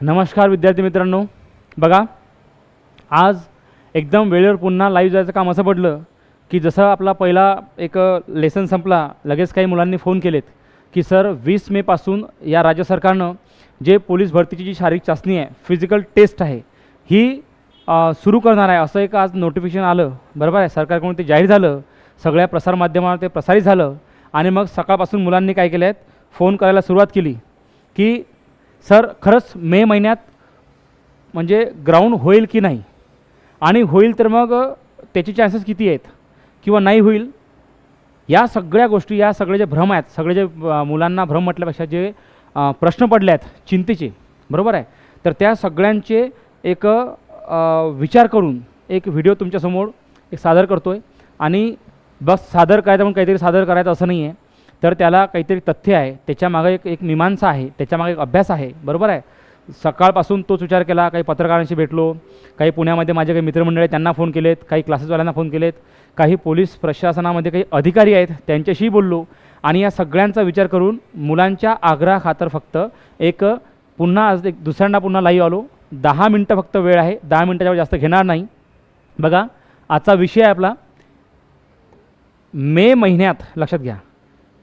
नमस्कार विद्यार्थी मित्रांनो. बघा आज एकदम वेळेवर पुन्हा लाईव्ह जायचं काम असं पडलं की जसं आपला पहिला एक लेसन संपला लगेच काही मुलांनी फोन केलेत की सर वीस मेपासून या राज्य सरकारनं जे पोलीस भरतीची जी शारीरिक चाचणी आहे फिजिकल टेस्ट आहे ही सुरू करणार आहे. असं एक आज नोटिफिकेशन आलं. बरोबर आहे? सरकारकडून ते जाहीर झालं सगळ्या प्रसारमाध्यमावर ते प्रसारित झालं आणि मग सकाळपासून मुलांनी काय केलं आहेत फोन करायला सुरुवात केली की सर खरंच मे महिन्यात म्हणजे ग्राउंड होईल की नाही? आणि होईल तर मग त्याचे चान्सेस किती आहेत? किंवा नाही होईल? या सगळ्या गोष्टी या सगळे जे भ्रम आहेत सगळे जे मुलांना भ्रम म्हटल्यापेक्षा जे प्रश्न पडले आहेत चिंतेचे बरोबर आहे? तर त्या सगळ्यांचे एक विचार करून एक व्हिडिओ तुमच्यासमोर एक सादर करतो आहे आणि बस सादर करायचं म्हणून काहीतरी सादर करायचं असं नाही आहे तर त्याला काहीतरी तथ्य आहे. त्याच्यामागं एक एक मीमांसा आहे. त्याच्यामागे एक अभ्यास आहे. बरोबर आहे? सकाळपासून तोच विचार केला. काही पत्रकारांशी भेटलो. काही पुण्यामध्ये माझे काही मित्रमंडळी आहेत त्यांना फोन केलेत. काही क्लासेसवाल्यांना फोन केलेत. काही पोलीस प्रशासनामध्ये काही अधिकारी आहेत त्यांच्याशी बोललो. आणि या सगळ्यांचा विचार करून मुलांच्या आग्रहाखातर फक्त एक पुन्हा आज एक दुसऱ्यांदा पुन्हा लाईव्ह आलो. दहा मिनटं फक्त वेळ आहे. दहा मिनटाच्या जास्त घेणार नाही. बघा आजचा विषय आहे आपला. मे महिन्यात लक्षात घ्या.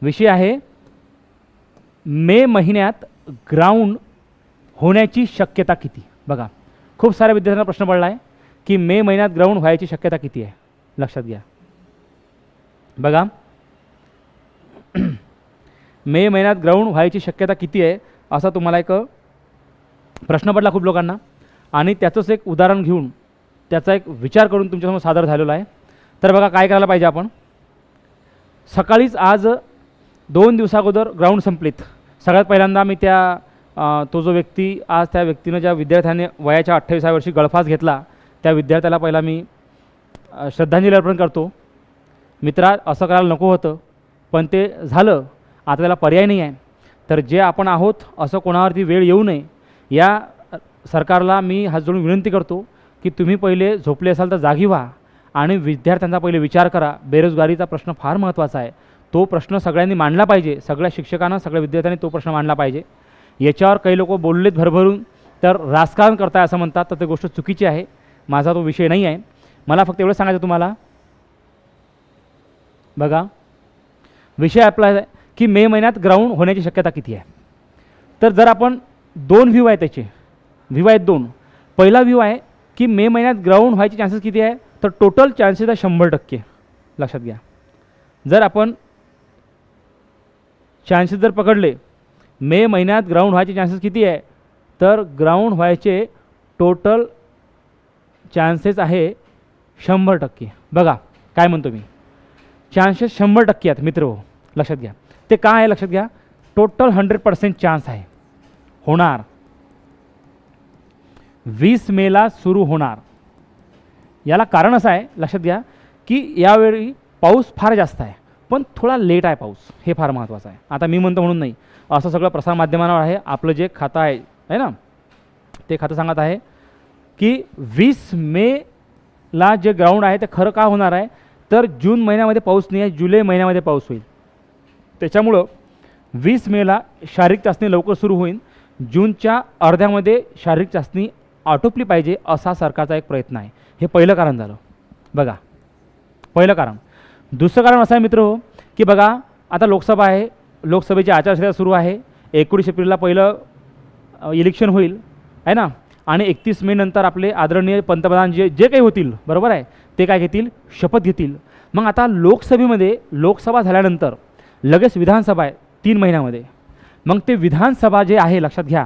विषय आहे मे महिन्यात ग्राउंड होण्याची शक्यता किती? बघा खूप साऱ्या विद्यार्थ्यांना प्रश्न पडला आहे की मे महिन्यात ग्राउंड व्हायची शक्यता किती आहे? लक्षात घ्या. बघा मे महिन्यात ग्राउंड व्हायची शक्यता किती आहे असा तुम्हाला एक प्रश्न पडला खूप लोकांना. आणि त्याचंच एक उदाहरण घेऊन त्याचा एक विचार करून तुमच्यासमोर सादर झालेला आहे. तर बघा काय करायला पाहिजे आपण? सकाळीच आज दोन दिवसाअगोदर ग्राउंड संपलीत. सगळ्यात पहिल्यांदा मी त्या तो जो व्यक्ती आज त्या व्यक्तीनं ज्या विद्यार्थ्याने वयाच्या अठ्ठावीसाव्या वर्षी गळफास घेतला त्या विद्यार्थ्याला पहिला मी श्रद्धांजली अर्पण करतो. मित्रा असं करायला नको होतं पण ते झालं. आता त्याला पर्याय नाही आहे. तर जे आपण आहोत असं कोणावरती वेळ येऊ नये. या सरकारला मी हात जोडून विनंती करतो की तुम्ही पहिले झोपले असाल तर जागी व्हा आणि विद्यार्थ्यांचा पहिले विचार करा. बेरोजगारीचा प्रश्न फार महत्त्वाचा आहे. तो प्रश्न सगळ्यांनी मांडला पाहिजे. सगळ्या शिक्षकांना सगळ्या विद्यार्थ्यांनी तो प्रश्न मांडला पाहिजे. याच्यावर काही लोक बोललेत भरभरून तर राजकारण करताय असं म्हणतात तर ते गोष्ट चुकीची आहे. माझा तो विषय नाही आहे. मला फक्त एवढं सांगायचं तुम्हाला. बघा विषय आपला आहे की मे महिन्यात ग्राउंड होण्याची शक्यता किती आहे? तर जर आपण दोन व्ह्यू आहे त्याचे व्ह्यू आहेत दोन. पहिला व्ह्यू आहे की मे महिन्यात ग्राउंड व्हायचे चान्सेस किती आहे? तर टोटल चान्सेस आहे शंभर टक्के. लक्षात घ्या. जर आपण चान्सेस जर पकडले मे महिन्यात ग्राउंड व्हायचे चान्सेस किती आहे? तर ग्राउंड व्हायचे टोटल चान्सेस आहे शंभर टक्के. बघा काय म्हणतो मी? चान्सेस शंभर टक्के आहेत मित्र हो लक्षात घ्या. ते काय आहे लक्षात घ्या? टोटल हंड्रेड पर्सेंट चान्स आहे. होणार. वीस मेला सुरू होणार. याला कारण असं आहे लक्षात घ्या की यावेळी पाऊस फार जास्त आहे. पण थोडा लेट आहे पाऊस. हे फार महत्त्वाचं आहे. आता मी म्हणतो म्हणून नाही. असं सगळं प्रसारमाध्यमांवर आहे. आपलं जे खातं आहे है ना? ते खातं सांगत आहे की वीस मेला जे ग्राउंड आहे ते खरं का होणार आहे? तर जून महिन्यामध्ये पाऊस नाही आहे जुलै महिन्यामध्ये पाऊस होईल. त्याच्यामुळं वीस मेला शारीरिक चाचणी लवकर सुरू होईल. जूनच्या अर्ध्यामध्ये शारीरिक चाचणी आटोपली पाहिजे असा सरकारचा एक प्रयत्न आहे. हे पहिलं कारण झालं. बघा. पहिलं कारण. दुसरं कारण असं आहे मित्र हो की बघा आता लोकसभा आहे लोकसभेची आचारसंहिता सुरू आहे एकोणीस एप्रिलला पहिलं इलेक्शन होईल आहे ना? आणि एकतीस मे नंतर आपले आदरणीय पंतप्रधान जे जे काही होतील बरोबर आहे? ते काय घेतील? शपथ घेतील. मग आता लोकसभेमध्ये लोकसभा झाल्यानंतर लगेच विधानसभा आहे तीन महिन्यामध्ये. मग ते विधानसभा जे आहे लक्षात घ्या.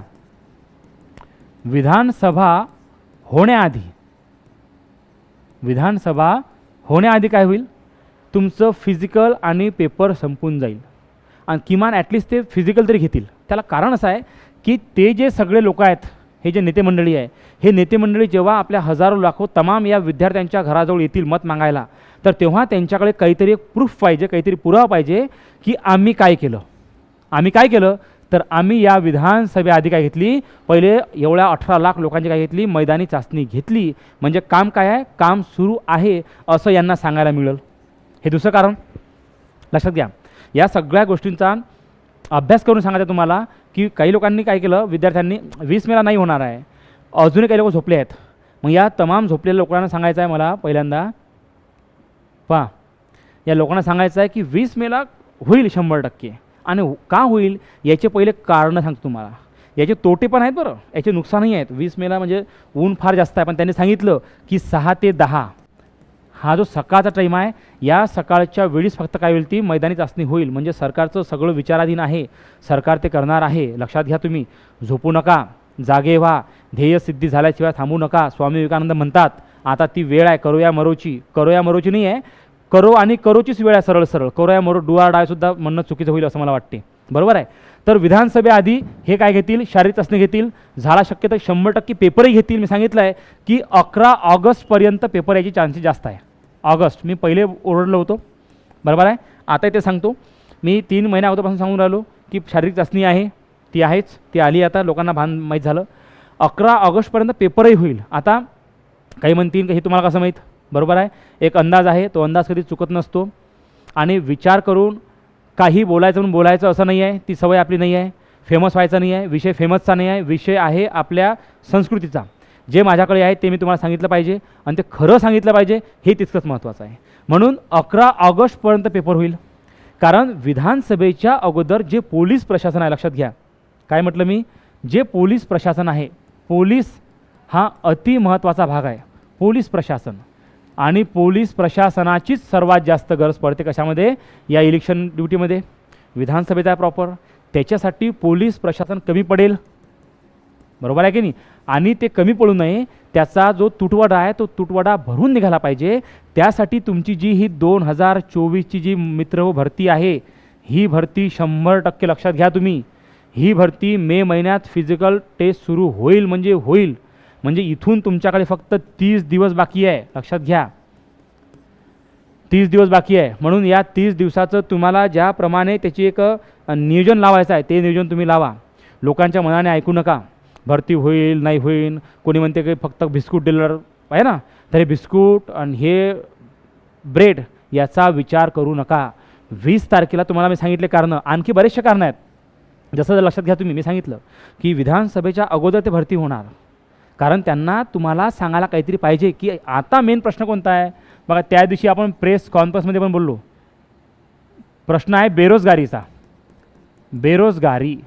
विधानसभा होण्याआधी विधानसभा होण्याआधी काय होईल? तुमचं फिजिकल आणि पेपर संपून जाईल. आणि किमान ॲटलिस्ट ते फिजिकल तरी घेतील. त्याला कारण असं आहे की ते जे सगळे लोक आहेत हे जे नेते मंडळी आहे हे नेते मंडळी जेव्हा आपल्या हजारो लाखो तमाम या विद्यार्थ्यांच्या घराजवळ येतील मत मागायला तर तेव्हा त्यांच्याकडे काहीतरी एक प्रूफ पाहिजे काहीतरी पुरावा पाहिजे की आम्ही काय केलं. आम्ही काय केलं? तर आम्ही या विधानसभेआधी काय घेतली? पहिले एवढ्या अठरा लाख लोकांची काय घेतली? मैदानी चाचणी घेतली. म्हणजे काम काय आहे? काम सुरू आहे असं यांना सांगायला मिळेल. हे दुसरं कारण? लक्षात घ्या. या सगळ्या गोष्टींचा अभ्यास करून सांगायचं तुम्हाला की काही लोकांनी काय केलं? विद्यार्थ्यांनी वीस मेला नाही होणार आहे. अजूनही काही लोक झोपले आहेत. मग या तमाम झोपलेल्या लोकांना सांगायचं आहे मला पहिल्यांदा. पहा. या लोकांना सांगायचं आहे की वीस मेला होईल शंभर टक्के. आणि हो, का होईल? याचे पहिले कारणं सांगतो तुम्हाला. याचे तोटे पण आहेत बरं. याचे नुकसानही आहेत. वीस मेला म्हणजे ऊन फार जास्त आहे. पण त्यांनी सांगितलं की सहा ते दहा. हा जो सकाळचा टाईम आहे या सकाळच्या वेळीच फक्त काय होईल ती मैदानी चाचणी होईल. म्हणजे सरकारचं सगळं विचाराधीन आहे. सरकार ते करणार आहे. लक्षात घ्या तुम्ही. झोपू नका. जागे व्हा. ध्येय सिद्धी झाल्याशिवाय थांबू नका. स्वामी विवेकानंद म्हणतात आता ती वेळ आहे. करूया मरोची. करूया मरोची नाही आहे. करो आणि करोचीच वेळ आहे सरळ सरळ. करोया मरो डुआ डायसुद्धा म्हणणं चुकीचं होईल असं मला वाटते. बरोबर आहे? तर विधानसभेआधी हे काय घेतील? शारीरिक चाचणी घेतील. झाला शक्यतो शंभर टक्के पेपरही घेतील. मी सांगितलं आहे की अकरा ऑगस्टपर्यंत पेपर याची चान्सेस जास्त आहे. ऑगस्ट. मी पहिले ओरडलो होतो. बरोबर आहे? आता ते सांगतो. मी तीन महिन्या अगोदरपासून सांगून राहिलो की शारीरिक चाचणी आहे. ती आहेच. ती आली आता. लोकांना भान माहीत झालं. अकरा ऑगस्टपर्यंत पेपरही होईल. आता काही म्हणतील का हे तुम्हाला कसं माहीत? बरोबर आहे? एक अंदाज आहे. तो अंदाज कधी चुकत नसतो. आणि विचार करून काही बोलायचं म्हणून बोलायचं असं नाही आहे. ती सवय आपली नाही आहे. फेमस व्हायचं नाही आहे. विषय फेमसचा नाही आहे. विषय आहे आपल्या संस्कृतीचा. जे माझ्याकडे आहे ते मी तुम्हाला सांगितलं पाहिजे आणि ते खरं सांगितलं पाहिजे हे तितकंच महत्त्वाचं आहे. म्हणून अकरा ऑगस्टपर्यंत पेपर होईल. कारण विधानसभेच्या अगोदर जे पोलीस प्रशासन आहे लक्षात घ्या. काय म्हटलं मी? जे पोलीस प्रशासन आहे पोलीस हा अति महत्त्वाचा भाग आहे. पोलीस प्रशासन. आणि पोलीस प्रशासनाचीच सर्वात जास्त गरज पडते कशामध्ये? या इलेक्शन ड्युटीमध्ये. विधानसभेचा आहे प्रॉपर. त्याच्यासाठी पोलीस प्रशासन कमी पडेल. बरोबर आहे की नाही? आणि ते कमी पडू नये. त्याचा जो तुटवडा आहे तो तुटवडा भरून निघाला पाहिजे. त्यासाठी तुमची जी ही दोन हजार चोवीसची जी मित्र व भरती आहे ही भरती शंभर टक्के लक्षात घ्या तुम्ही. ही भरती मे महिन्यात फिजिकल टेस्ट सुरू होईल म्हणजे होईल. म्हणजे इथून तुमच्याकडे फक्त तीस दिवस बाकी आहे. लक्षात घ्या. तीस दिवस बाकी आहे. म्हणून या तीस दिवसाचं तुम्हाला ज्याप्रमाणे त्याची एक नियोजन लावायचं आहे ते नियोजन तुम्ही लावा. लोकांच्या मनाने ऐकू नका. भरती होईल नाही होईल कोणी म्हणते की फक्त बिस्कुट डीलर आहे ना? तर हे बिस्कुट आणि हे ब्रेड याचा विचार करू नका. वीस तारखेला तुम्हाला मी सांगितले कारणं. आणखी बरेचसे कारणं आहेत. जसं जर लक्षात घ्या तुम्ही मी सांगितलं की विधानसभेच्या अगोदर ते भरती होणार. कारण त्यांना तुम्हाला सांगायला काहीतरी पाहिजे की आता मेन प्रश्न कोणता आहे? बघा त्या दिवशी आपण प्रेस कॉन्फरन्समध्ये पण बोललो. प्रश्न आहे बेरोजगारीचा. बेरोजगारी.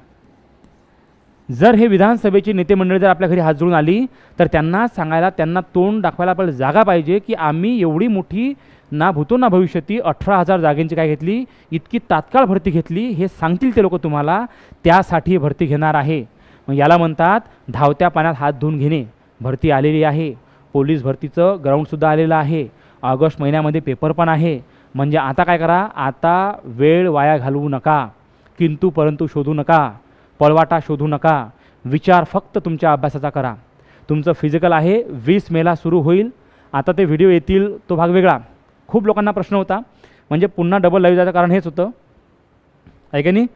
जर हे विधानसभेची नेते मंडळी जर आपल्या घरी हात जोडून आली तर त्यांना सांगायला त्यांना तोंड दाखवायला आपल्याला जागा पाहिजे की आम्ही एवढी मोठी ना भूतो ना भविष्यती अठरा हजार जागेंची काय घेतली इतकी तात्काळ भरती घेतली हे सांगतील ते लोक तुम्हाला त्यासाठी भरती घेणार आहे. मग याला म्हणतात धावत्या पाण्यात हात धुवून घेणे. भरती आलेली आहे. पोलीस भरतीचं ग्राउंडसुद्धा आलेलं आहे. ऑगस्ट महिन्यामध्ये पेपर पण आहे. म्हणजे आता काय करा आता वेळ वाया घालवू नका. किंतु परंतु शोधू नका. पळवाटा शोधू नका. विचार फक्त तुमच्या अभ्यासाचा करा. तुमचं फिजिकल आहे वीस मेला सुरू होईल. आता ते व्हिडिओ येतील तो भाग वेगळा. खूप लोकांना प्रश्न होता. म्हणजे पुन्हा डबल लाईव्ह जायचं कारण हेच होतं. आहे का नाही?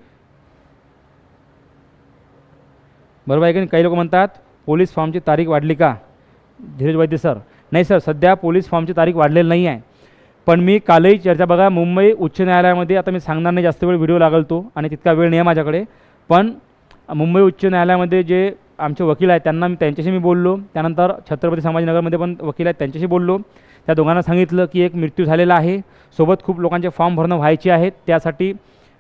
बरोबर आहे की नाही? काही लोक म्हणतात पोलीस फॉर्मची तारीख वाढली का? धीरज वैद्य सर नाही सर सध्या पोलीस फॉर्मची तारीख वाढलेली नाही आहे पण मी कालही चर्चा बघा मुंबई उच्च न्यायालयामध्ये आता मी सांगणार नाही जास्त वेळ व्हिडिओ लागल तो आणि तितका वेळ नाही आहे माझ्याकडे. पण मुंबई उच्च न्यायालयामध्ये जे आमचे वकील आहेत त्यांना मी त्यांच्याशी मी बोललो. त्यानंतर छत्रपती संभाजीनगरमध्ये पण वकील आहेत त्यांच्याशी बोललो. त्या दोघांना सांगितलं की एक मृत्यू झालेला आहे. सोबत खूप लोकांचे फॉर्म भरणं व्हायचे आहेत. त्यासाठी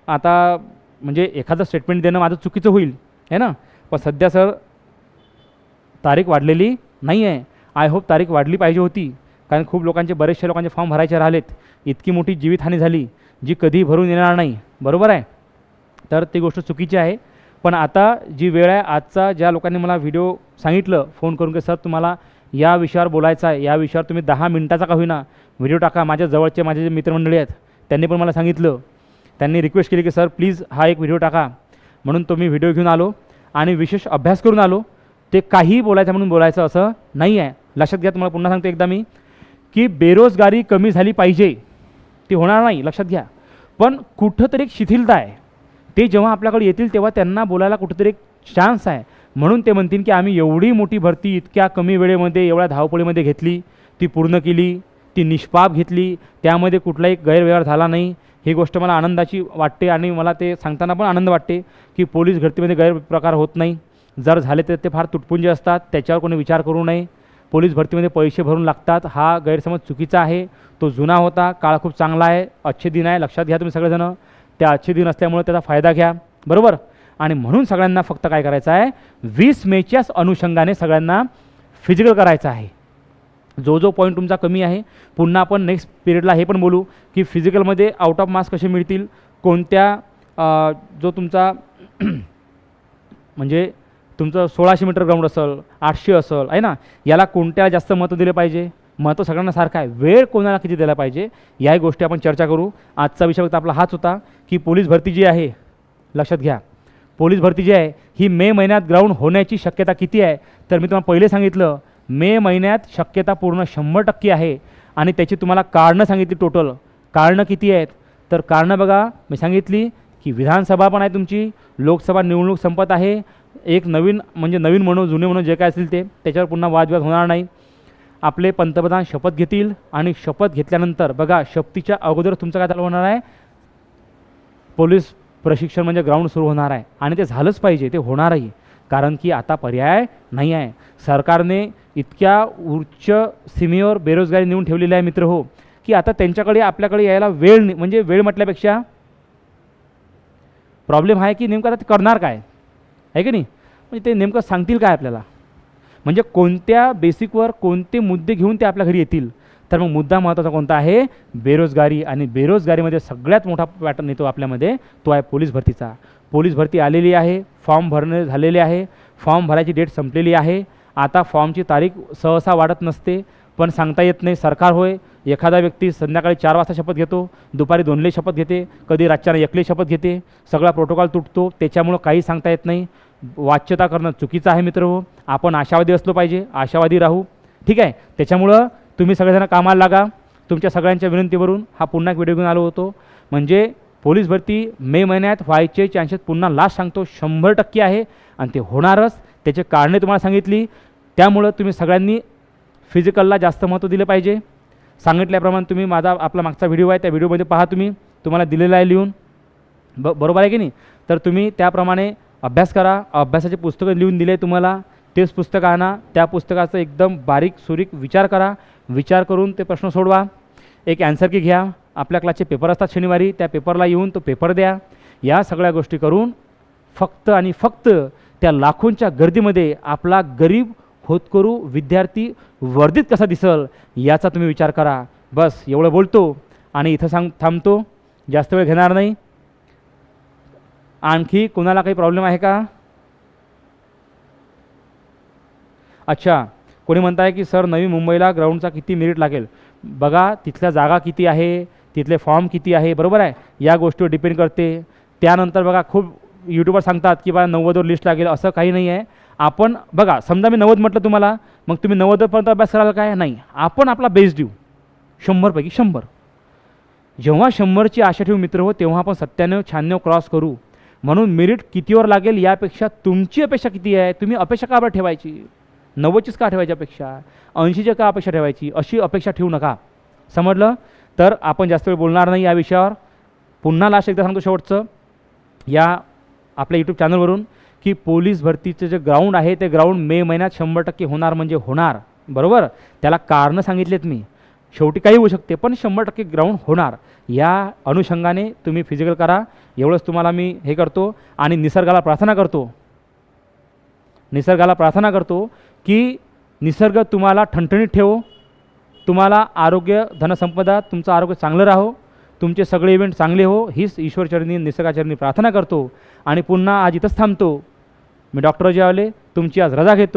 आता म्हणजे एखादं स्टेटमेंट देणं माझं चुकीचं होईल आहे ना? पण सध्या सर तारीख वाढलेली नाही आहे आय होप तारीख वाढली पाहिजे होती. कारण खूप लोकांचे बरेचसे लोकांचे फॉर्म भरायचे राहिलेत. इतकी मोठी जीवितहानी झाली जी कधी भरून येणार नाही. बरोबर आहे? तर ती गोष्ट चुकीची आहे. पण आता जी वेळ आहे आजचा ज्या लोकांनी मला व्हिडिओ सांगितलं फोन करून की सर तुम्हाला या विषयावर बोलायचं आहे या विषयावर तुम्ही दहा मिनटाचा का होईना व्हिडिओ टाका माझ्या जवळचे माझे जे मित्रमंडळी आहेत त्यांनी पण मला सांगितलं. त्यांनी रिक्वेस्ट केली की सर प्लीज हा एक व्हिडिओ टाका. म्हणून तो मी व्हिडिओ घेऊन आलो आणि विशेष अभ्यास करून आलो. ते काहीही बोलायचं म्हणून बोलायचं असं नाही आहे लक्षात घ्या तुम्हाला पुन्हा सांगतो एकदा मी की बेरोजगारी कमी झाली पाहिजे. ती होणार नाही लक्षात घ्या. पण कुठंतरी एक शिथिलता आहे. ते जेव्हा आपल्याकडे येतील तेव्हा त्यांना बोलायला कुठंतरी एक चान्स आहे. म्हणून ते म्हणतील की आम्ही एवढी मोठी भरती इतक्या कमी वेळेमध्ये एवढ्या धावपळीमध्ये घेतली ती पूर्ण केली ती निष्पाप घेतली त्यामध्ये कुठलाही गैरव्यवहार झाला नाही. ही गोष्ट मला आनंदाची वाटते आणि मला ते सांगताना पण आनंद वाटते की पोलीस भरतीमध्ये गैरप्रकार होत नाही. जर झाले तर ते फार तुटपुंजे असतात त्याच्यावर कोणी विचार करू नये. पोलीस भरतीमध्ये पैसे भरून लागतात हा गैरसमज चुकीचा आहे तो जुना होता काळ खूप चांगला आहे अच्छे दिन आहे लक्षात घ्या तुम्ही सगळेजणं. त्या अच्छे दिन असल्यामुळे त्याचा फायदा घ्या. बरोबर? आणि म्हणून सगळ्यांना फक्त काय करायचं आहे? वीस मेच्याच अनुषंगाने सगळ्यांना फिजिकल करायचं आहे. जो जो पॉईंट तुमचा कमी आहे पुन्हा आपण नेक्स्ट पिरियडला हे पण बोलू की फिजिकलमध्ये आउट ऑफ मार्क्स कसे मिळतील? कोणत्या जो तुमचा म्हणजे तुमचं सोळाशे मीटर ग्राउंड असेल आठशे असेल आहे ना? याला कोणत्या जास्त महत्त्व दिले पाहिजे? महत्त्व सगळ्यांना सारखं आहे. वेळ कोणाला किती दिला पाहिजे? याही गोष्टी आपण चर्चा करू. आजचा विषय फक्त आपला हाच होता की पोलीस भरती जी आहे लक्षात घ्या. पोलीस भरती जी आहे ही मे महिन्यात ग्राउंड होण्याची शक्यता किती आहे? तर मी तुम्हाला पहिले सांगितलं मे महिन्यात शक्यता पूर्ण शंभर टक्के आहे आणि त्याची तुम्हाला कारणं सांगितली टोटल कारणं किती आहेत? तर कारणं बघा मी सांगितली की विधानसभा पण आहे तुमची लोकसभा निवडणूक संपत आहे. एक नवीन म्हणजे नवीन म्हणून जुने म्हणून जे काय असतील ते त्याच्यावर पुन्हा वादविवाद होणार नाही. आपले पंतप्रधान शपथ घेतील आणि शपथ घेतल्यानंतर बघा शपथीच्या अगोदर तुमचं काय चालू होणार आहे? पोलीस प्रशिक्षण म्हणजे ग्राउंड सुरू होणार आहे. आणि ते झालंच पाहिजे ते होणारही. कारण की आता पर्याय नाही आहे. सरकारने इतक्या उच्च सीमेवर बेरोजगारी नेऊन ठेवलेली आहे मित्र हो की आता त्यांच्याकडे आपल्याकडे यायला वेळ नाही. म्हणजे वेळ म्हटल्यापेक्षा प्रॉब्लेम आहे की नेमकं आता ते करणार काय? आहे की नाही? म्हणजे ते नेमकं सांगतील काय आपल्याला? म्हणजे कोणत्या बेसिकवर कोणते मुद्दे घेऊन ते आपल्या घरी येतील? तर मग मुद्दा महत्त्वाचा कोणता आहे? बेरोजगारी आणि बेरोजगारीमध्ये सगळ्यात मोठा पॅटर्न येतो आपल्यामध्ये तो आहे पोलीस भरतीचा. पोलीस भरती आलेली आहे फॉर्म भरणे झालेले आहे फॉर्म भरायची डेट संपलेली आहे. आता फॉर्मची तारीख सहसा वाढत नसते पण सांगता येत नाही सरकार होय एखादा व्यक्ती संध्याकाळी चार वाजता शपथ घेतो दुपारी दोनले शपथ घेते कधी रातच्यानं एकले शपथ घेते सगळा प्रोटोकॉल तुटतो त्याच्यामुळं काही सांगता येत नाही. वाच्यता करणं चुकीचं आहे मित्र हो. आपण आशावादी असलो पाहिजे आशावादी राहू. ठीक आहे? त्याच्यामुळं तुम्ही सगळेजण कामाला लागा. तुमच्या सगळ्यांच्या विनंतीवरून हा पुन्हा एक व्हिडिओ घेऊन आलो होतो. म्हणजे पोलीस भरती मे महिन्यात व्हायचे चान्सेस पुन्हा लास्ट सांगतो शंभर टक्के आहे. आणि ते होणारच. त्याचे कारणे तुम्हाला सांगितली. त्यामुळं तुम्ही सगळ्यांनी फिजिकलला जास्त महत्त्व दिलं पाहिजे. सांगितल्याप्रमाणे तुम्ही माझा आपला मागचा व्हिडिओ आहे त्या व्हिडिओमध्ये पहा तुम्ही. तुम्हाला दिलेला आहे लिहून. ब बरोबर आहे की नाही? तर तुम्ही त्याप्रमाणे अभ्यास करा अभ्यासाचे पुस्तकं लिहून दिले तुम्हाला तेच पुस्तक आणा त्या पुस्तकाचं एकदम बारीक सुरीक विचार करा विचार करून ते प्रश्न सोडवा. एक ॲन्सर की घ्या. आपल्या क्लासचे पेपर असतात शनिवारी त्या पेपरला येऊन तो पेपर द्या. या सगळ्या गोष्टी करून फक्त आणि फक्त त्या लाखोंच्या गर्दीमध्ये आपला गरीब होतकरू विद्यार्थी वर्धित कसा दिसल याचा तुम्ही विचार करा. बस एवढं बोलतो आणि इथं सांग थांबतो. जास्त वेळ घेणार नाही. आणखी कोणाला काही प्रॉब्लेम आहे का? अच्छा कोणी म्हणताय की सर नवी मुंबईला ग्राउंडचा किती मिनिट लागेल? बघा तिथल्या जागा किती आहे तिथले फॉर्म किती आहे. बरोबर आहे? या गोष्टीवर डिपेंड करते. त्यानंतर बघा खूप यूट्यूबवर सांगतात की बा नव्वदवर लिस्ट लागेल. असं काही नाही आहे. आपण बघा समजा मी नव्वद म्हटलं तुम्हाला मग तुम्ही नव्वदपर्यंत अभ्यास कराल काय? नाही. आपण आपला बेस देऊ. शंभरपैकी शंभर. जेव्हा शंभरची आशा ठेवू मित्र हो तेव्हा आपण सत्त्याण्णव शहाण्णव क्रॉस करू. म्हणून मेरिट कितीवर लागेल यापेक्षा तुमची अपेक्षा किती आहे? तुम्ही अपेक्षा का बरं ठेवायची? नव्वदचीच का ठेवायची अपेक्षा? ऐंशीची का अपेक्षा ठेवायची? अशी अपेक्षा ठेवू नका. समजलं? तर आपण जास्त वेळ बोलणार नाही या विषयावर. पुन्हा लास्ट एकदा सांगतो शेवटचं. या आपल्या यूट्यूब चॅनलवरून की पोलीस भरतीचं जे ग्राउंड आहे ते ग्राउंड मे महिन्यात शंभर टक्के होणार म्हणजे होणार. बरोबर? त्याला कारणं सांगितलेत मी. शेवटी काही होऊ शकते पण शंभर टक्के ग्राउंड होणार. या अनुषंगाने तुम्ही फिजिकल करा. एवढंच तुम्हाला मी हे करतो आणि निसर्गाला प्रार्थना करतो. निसर्गाला प्रार्थना करतो की निसर्ग तुम्हाला ठणठणीत ठेवो. तुम्हाला आरोग्य धनसंपदा तुमचं आरोग्य चांगलं राहो. तुमचे सगळे इव्हेंट चांगले हो. हीच ईश्वरचरणी निसर्गाचरणी प्रार्थना करतो. आणि पुन्हा आज इथंच थांबतो. मी डॉक्टर जेवाले तुमची आज रजा घेतो.